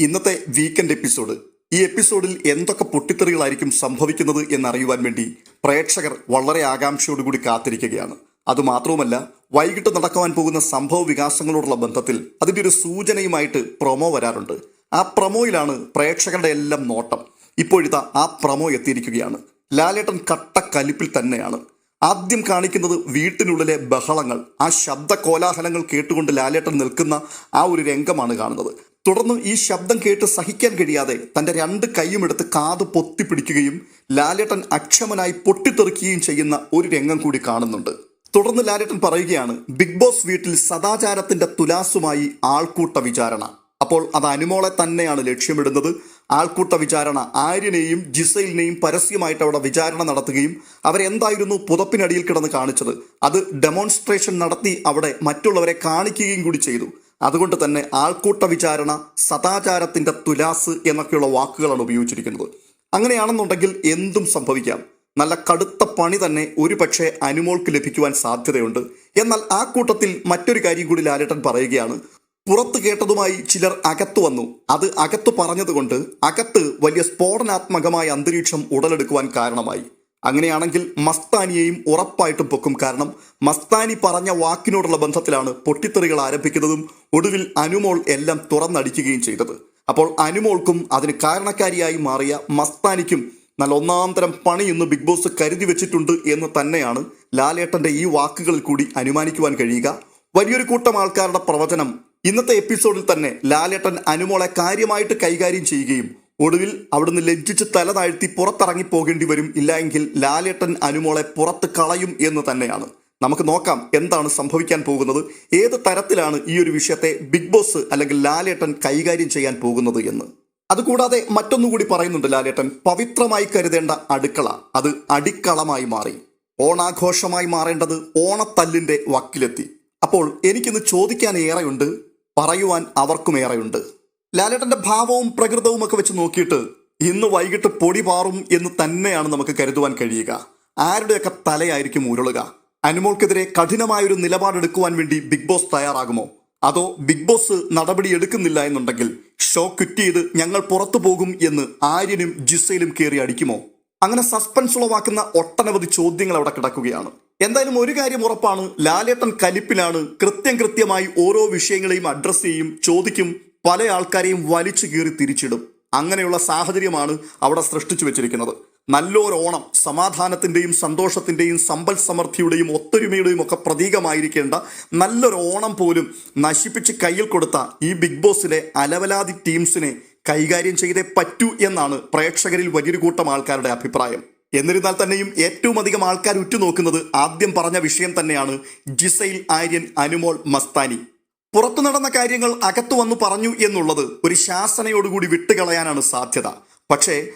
ഇന്നത്തെ weekend episode ഈ എപ്പിസോഡിൽ എന്തൊക്കെ പൊട്ടിത്തെറികളായിരിക്കും സംഭവിക്കുന്നത് എന്നറിയുവാൻ വേണ്ടി പ്രേക്ഷകർ വളരെ ആകാംക്ഷയോടുകൂടി കാത്തിരിക്കുകയാണ്. അതുമാത്രവുമല്ല വൈകിട്ട് നടക്കുവാൻ പോകുന്ന സംഭവ വികാസങ്ങളോടുള്ള ബന്ധത്തിൽ അതിന്റെ ഒരു സൂചനയുമായിട്ട് പ്രൊമോ വരാറുണ്ട്. ആ പ്രൊമോയിലാണ് പ്രേക്ഷകരുടെ എല്ലാം നോട്ടം. ഇപ്പോഴത്തെ ആ പ്രൊമോ എത്തിയിരിക്കുകയാണ്. ലാലേട്ടൻ കട്ട കലിപ്പിൽ തന്നെയാണ്. ആദ്യം കാണിക്കുന്നത് വീട്ടിനുള്ളിലെ ബഹളങ്ങൾ ആ ശബ്ദ കോലാഹലങ്ങൾ കേട്ടുകൊണ്ട് ലാലേട്ടൻ നിൽക്കുന്ന ആ ഒരു രംഗമാണ് കാണുന്നത്. തുടർന്ന് ഈ ശബ്ദം കേട്ട് സഹിക്കാൻ കഴിയാതെ തന്റെ രണ്ട് കൈയും എടുത്ത് കാത് പൊത്തിപ്പിടിക്കുകയും ലാലേട്ടൻ അക്ഷമനായി പൊട്ടിത്തെറിക്കുകയും ചെയ്യുന്ന ഒരു രംഗം കൂടി കാണുന്നുണ്ട്. തുടർന്ന് ലാലേട്ടൻ പറയുകയാണ് ബിഗ് ബോസ് വീട്ടിൽ സദാചാരത്തിന്റെ തുലാസുമായി ആൾക്കൂട്ട വിചാരണ. അപ്പോൾ അത് അനുമോളെ തന്നെയാണ് ലക്ഷ്യമിടുന്നത്. ആൾക്കൂട്ട വിചാരണ ആര്യനെയും ജിസൈലിനെയും പരസ്യമായിട്ട് അവിടെ വിചാരണ നടത്തുകയും അവരെന്തായിരുന്നു പുതപ്പിനടിയിൽ കിടന്ന് കാണിച്ചത്? അത് ഡെമോൺസ്ട്രേഷൻ നടത്തി അവിടെ മറ്റുള്ളവരെ കാണിക്കുകയും കൂടി ചെയ്തു. അതുകൊണ്ട് തന്നെ ആൾക്കൂട്ട വിചാരണ സദാചാരത്തിന്റെ തുലാസ് എന്നൊക്കെയുള്ള വാക്കുകളാണ് ഉപയോഗിച്ചിരിക്കുന്നത്. അങ്ങനെയാണെന്നുണ്ടെങ്കിൽ എന്തും സംഭവിക്കാം. നല്ല കടുത്ത പണി തന്നെ ഒരു പക്ഷേ അനുമോൾക്ക് ലഭിക്കുവാൻ സാധ്യതയുണ്ട്. എന്നാൽ ആ കൂട്ടത്തിൽ മറ്റൊരു കാര്യം കൂടി ലാലേട്ടൻ പറയുകയാണ്. പുറത്ത് കേട്ടതുമായി ചിലർ അകത്തു വന്നു. അത് അകത്തു പറഞ്ഞതുകൊണ്ട് അകത്ത് വലിയ സ്ഫോടനാത്മകമായ അന്തരീക്ഷം ഉടലെടുക്കുവാൻ കാരണമായി. അങ്ങനെയാണെങ്കിൽ മസ്താനിയെയും ഉറപ്പായിട്ടും പൊക്കും. കാരണം മസ്താനി പറഞ്ഞ വാക്കിനോടുള്ള ബന്ധത്തിലാണ് പൊട്ടിത്തെറികൾ ആരംഭിക്കുന്നതും ഒടുവിൽ അനുമോൾ എല്ലാം തുറന്നടിക്കുകയും ചെയ്തത്. അപ്പോൾ അനുമോൾക്കും അതിന് കാരണക്കാരിയായി മാറിയ മസ്താനിക്കും നല്ല ഒന്നാം തരം പണി ഇന്ന് ബിഗ് ബോസ് കരുതി വെച്ചിട്ടുണ്ട് എന്ന് തന്നെയാണ് ലാലേട്ടന്റെ ഈ വാക്കുകളിൽ കൂടി അനുമാനിക്കുവാൻ കഴിയുക. വലിയൊരു കൂട്ടം ആൾക്കാരുടെ പ്രവചനം ഇന്നത്തെ എപ്പിസോഡിൽ തന്നെ ലാലേട്ടൻ അനുമോളെ കാര്യമായിട്ട് കൈകാര്യം ചെയ്യുകയും ഒടുവിൽ അവിടുന്ന് ലജ്ജിച്ച് തല താഴ്ത്തി പുറത്തിറങ്ങി പോകേണ്ടി വരും ഇല്ലായെങ്കിൽ ലാലേട്ടൻ അനുമോളെ പുറത്ത് കളയും എന്ന് തന്നെയാണ്. നമുക്ക് നോക്കാം എന്താണ് സംഭവിക്കാൻ പോകുന്നത്. ഏത് തരത്തിലാണ് ഈ ഒരു വിഷയത്തെ ബിഗ് ബോസ് അല്ലെങ്കിൽ ലാലേട്ടൻ കൈകാര്യം ചെയ്യാൻ പോകുന്നത് എന്ന്. അതുകൂടാതെ മറ്റൊന്നുകൂടി പറയുന്നുണ്ട് ലാലേട്ടൻ. പവിത്രമായി കരുതേണ്ട അടുക്കള. അത് അടിക്കളമായി മാറി. ഓണാഘോഷമായി മാറേണ്ടത് ഓണത്തല്ലിന്റെ വക്കിലെത്തി. അപ്പോൾ എനിക്കിന്ന് ചോദിക്കാൻ ഏറെയുണ്ട് പറയുവാൻ അവർക്കും ഏറെയുണ്ട്. ലാലേട്ടന്റെ ഭാവവും പ്രകൃതവും ഒക്കെ വെച്ച് നോക്കിയിട്ട് ഇന്ന് വൈകിട്ട് പൊടി പാറും എന്ന് തന്നെയാണ് നമുക്ക് കരുതുവാൻ കഴിയുക. ആരുടെയൊക്കെ തലയായിരിക്കും ഉരുളുക? അനുമോൾക്കെതിരെ കഠിനമായൊരു നിലപാടെടുക്കുവാൻ വേണ്ടി ബിഗ് ബോസ് തയ്യാറാകുമോ? അതോ ബിഗ് ബോസ് നടപടി എടുക്കുന്നില്ല എന്നുണ്ടെങ്കിൽ ഷോ ക്വിറ്റ് ചെയ്ത് ഞങ്ങൾ പുറത്തു പോകും എന്ന് ആര്യനും ജിസയിലും കയറി അടിക്കുമോ? അങ്ങനെ സസ്പെൻസ് ഉളവാക്കുന്ന ഒട്ടനവധി ചോദ്യങ്ങൾ അവിടെ കിടക്കുകയാണ്. എന്തായാലും ഒരു കാര്യം ഉറപ്പാണ് ലാലേട്ടൻ കലിപ്പിലാണ് കൃത്യം കൃത്യമായി ഓരോ വിഷയങ്ങളെയും അഡ്രസ്സ് ചെയ്യും ചോദിക്കും പല ആൾക്കാരെയും വലിച്ചു കീറി തിരിച്ചിടും. അങ്ങനെയുള്ള സാഹചര്യമാണ് അവിടെ സൃഷ്ടിച്ചു വെച്ചിരിക്കുന്നത്. നല്ലൊരു ഓണം സമാധാനത്തിന്റെയും സന്തോഷത്തിന്റെയും സമ്പൽ സമൃദ്ധിയുടെയും ഒത്തൊരുമയുടെയും ഒക്കെ പ്രതീകമായിരിക്കേണ്ട നല്ലൊരു ഓണം പോലും നശിപ്പിച്ച് കയ്യിൽ കൊടുത്ത ഈ ബിഗ് ബോസിലെ അലവലാതി ടീംസിനെ കൈകാര്യം ചെയ്തേ പറ്റൂ എന്നാണ് പ്രേക്ഷകരിൽ വലിയൊരു കൂട്ടം ആൾക്കാരുടെ അഭിപ്രായം. എന്നിരുന്നാൽ തന്നെയും ഏറ്റവും അധികം ആൾക്കാർ ഉറ്റുനോക്കുന്നത് ആദ്യം പറഞ്ഞ വിഷയം തന്നെയാണ് ജിസൈൽ ആര്യൻ അനുമോൾ മസ്താനി. പുറത്തു നടന്ന കാര്യങ്ങൾ അകത്തു വന്നു പറഞ്ഞു എന്നുള്ളത് ഒരു ശാസനയോടുകൂടി വിട്ടുകളയാനാണ് സാധ്യത. പക്ഷേ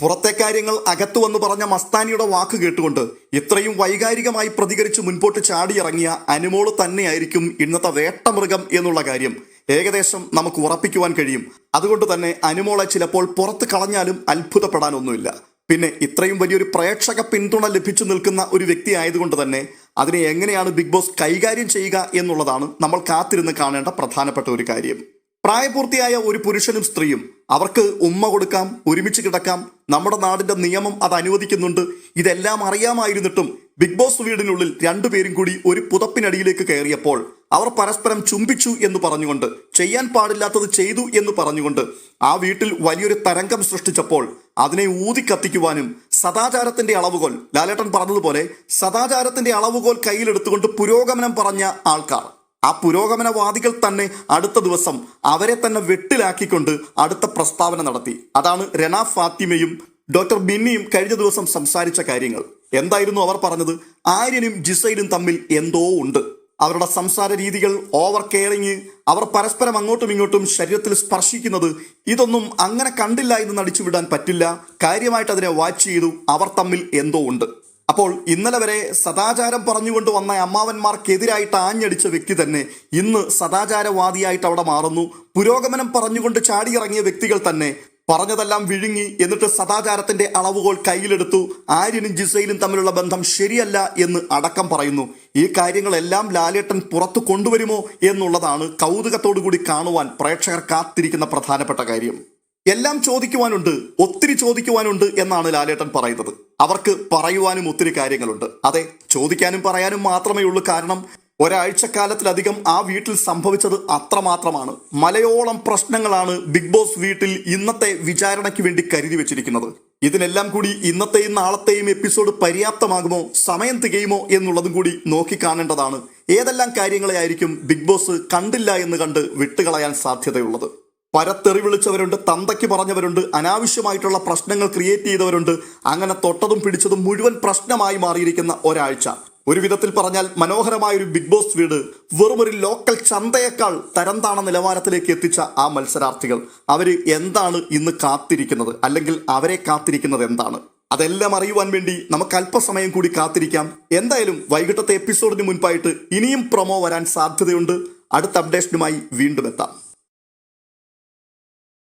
പുറത്തെ കാര്യങ്ങൾ അകത്തു വന്നു പറഞ്ഞ മസ്താനിയുടെ വാക്ക് കേട്ടുകൊണ്ട് ഇത്രയും വൈകാരികമായി പ്രതികരിച്ച് മുൻപോട്ട് ചാടിയിറങ്ങിയ അനുമോൾ തന്നെയായിരിക്കും ഇന്നത്തെ വേട്ടമൃഗം എന്നുള്ള കാര്യം ഏകദേശം നമുക്ക് ഉറപ്പിക്കുവാൻ കഴിയും. അതുകൊണ്ട് തന്നെ അനുമോളെ ചിലപ്പോൾ പുറത്ത് കളഞ്ഞാലും അത്ഭുതപ്പെടാനൊന്നുമില്ല. പിന്നെ ഇത്രയും വലിയൊരു പ്രേക്ഷക പിന്തുണ ലഭിച്ചു നിൽക്കുന്ന ഒരു വ്യക്തി ആയതുകൊണ്ട് തന്നെ അതിനെ എങ്ങനെയാണ് ബിഗ് ബോസ് കൈകാര്യം ചെയ്യുക എന്നുള്ളതാണ് നമ്മൾ കാത്തിരുന്ന് കാണേണ്ട പ്രധാനപ്പെട്ട ഒരു കാര്യം. പ്രായപൂർത്തിയായ ഒരു പുരുഷനും സ്ത്രീയും അവർക്ക് ഉമ്മ കൊടുക്കാം ഒരുമിച്ച് കിടക്കാം നമ്മുടെ നാടിന്റെ നിയമം അത് അനുവദിക്കുന്നുണ്ട് ഇതെല്ലാം അറിയാമായിരുന്നിട്ടും ബിഗ് ബോസ് വീടിനുള്ളിൽ രണ്ടുപേരും കൂടി ഒരു പുതപ്പിനടിയിലേക്ക് കയറിയപ്പോൾ അവർ പരസ്പരം ചുംബിച്ചു എന്ന് പറഞ്ഞുകൊണ്ട് ചെയ്യാൻ പാടില്ലാത്തത് ചെയ്തു എന്ന് പറഞ്ഞുകൊണ്ട് ആ വീട്ടിൽ വലിയൊരു തരംഗം സൃഷ്ടിച്ചപ്പോൾ അതിനെ ഊതി കത്തിക്കുവാനും സദാചാരത്തിന്റെ അളവുകോൽ. ലാലേട്ടൻ പറഞ്ഞതുപോലെ സദാചാരത്തിന്റെ അളവുകോൽ കയ്യിലെടുത്തുകൊണ്ട് പുരോഗമനം പറഞ്ഞ ആൾക്കാർ. ആ പുരോഗമനവാദികൾ തന്നെ അടുത്ത ദിവസം അവരെ തന്നെ വെട്ടിലാക്കിക്കൊണ്ട് അടുത്ത പ്രസ്താവന നടത്തി. അതാണ് റെന ഫാത്തിമയും ഡോക്ടർ ബിന്നിയും കഴിഞ്ഞ ദിവസം സംസാരിച്ച കാര്യങ്ങൾ. എന്തായിരുന്നു അവർ പറഞ്ഞത്? ആര്യനും ജിസൈനും തമ്മിൽ എന്തോ ഉണ്ട്. അവരുടെ സംസാര രീതികൾ ഓവർ കെയറിങ് അവർ പരസ്പരം അങ്ങോട്ടും ഇങ്ങോട്ടും ശരീരത്തിൽ സ്പർശിക്കുന്നത് ഇതൊന്നും അങ്ങനെ കണ്ടില്ല എന്ന് നടിച്ചു വിടാൻ പറ്റില്ല. കാര്യമായിട്ട് അതിനെ വാച്ച് ചെയ്തു. അവർ തമ്മിൽ എന്തോ ഉണ്ട്. അപ്പോൾ ഇന്നലെ വരെ സദാചാരം പറഞ്ഞുകൊണ്ട് വന്ന അമ്മാവന്മാർക്കെതിരായിട്ട് ആഞ്ഞടിച്ച വ്യക്തി തന്നെ ഇന്ന് സദാചാരവാദിയായിട്ട് അവിടെ മാറുന്നു. പുരോഗമനം പറഞ്ഞുകൊണ്ട് ചാടിയിറങ്ങിയ വ്യക്തികൾ തന്നെ പറഞ്ഞതെല്ലാം വിഴുങ്ങി എന്നിട്ട് സദാചാരത്തിന്റെ അളവുകൾ കയ്യിലെടുത്തു. ആര്യനും ജിസയിലും തമ്മിലുള്ള ബന്ധം ശരിയല്ല എന്ന് അടക്കം പറയുന്നു. ഈ കാര്യങ്ങളെല്ലാം ലാലേട്ടൻ പുറത്തു കൊണ്ടുവരുമോ എന്നുള്ളതാണ് കൗതുകത്തോടുകൂടി കാണുവാൻ പ്രേക്ഷകർ കാത്തിരിക്കുന്ന പ്രധാനപ്പെട്ട കാര്യം. എല്ലാം ചോദിക്കുവാനുണ്ട് ഒത്തിരി ചോദിക്കുവാനുണ്ട് എന്നാണ് ലാലേട്ടൻ പറയുന്നത്. അവർക്ക് പറയുവാനും ഒത്തിരി കാര്യങ്ങളുണ്ട്. അതെ ചോദിക്കാനും പറയാനും മാത്രമേ ഉള്ളൂ കാരണം ഒരാഴ്ചക്കാലത്തിലധികം ആ വീട്ടിൽ സംഭവിച്ചത് അത്രമാത്രമാണ്. മലയോളം പ്രശ്നങ്ങളാണ് ബിഗ് ബോസ് വീട്ടിൽ ഇന്നത്തെ വിചാരണയ്ക്ക് വേണ്ടി കരുതി വെച്ചിരിക്കുന്നത്. ഇതിനെല്ലാം കൂടി ഇന്നത്തെയും നാളത്തെയും എപ്പിസോഡ് പര്യാപ്തമാകുമോ സമയം തികയുമോ എന്നുള്ളതും കൂടി നോക്കിക്കാണേണ്ടതാണ് ഏതെല്ലാം കാര്യങ്ങളെ ആയിരിക്കും ബിഗ് ബോസ് കണ്ടില്ല എന്ന് കണ്ട് വിട്ടുകളയാൻ സാധ്യതയുള്ളത്? പരത്തെറി വിളിച്ചവരുണ്ട് തന്തയ്ക്ക് പറഞ്ഞവരുണ്ട് അനാവശ്യമായിട്ടുള്ള പ്രശ്നങ്ങൾ ക്രിയേറ്റ് ചെയ്തവരുണ്ട് അങ്ങനെ തൊട്ടതും പിടിച്ചതും മുഴുവൻ പ്രശ്നമായി മാറിയിരിക്കുന്ന ഒരാഴ്ച. ഒരു വിധത്തിൽ പറഞ്ഞാൽ മനോഹരമായ ഒരു ബിഗ് ബോസ് വീട് വെറും ഒരു ലോക്കൽ ചന്തയേക്കാൾ തരംതാണ നിലവാരത്തിലേക്ക് എത്തിച്ച ആ മത്സരാർത്ഥികൾ. അവർ എന്താണ് ഇന്ന് കാത്തിരിക്കുന്നത്? അല്ലെങ്കിൽ അവരെ കാത്തിരിക്കുന്നത് എന്താണ്? അതെല്ലാം അറിയുവാൻ വേണ്ടി നമുക്ക് അല്പസമയം കൂടി കാത്തിരിക്കാം. എന്തായാലും വൈകിട്ടത്തെ എപ്പിസോഡിന് മുൻപായിട്ട് ഇനിയും പ്രൊമോ വരാൻ സാധ്യതയുണ്ട്. അടുത്ത അപ്ഡേഷനുമായി വീണ്ടും എത്താം.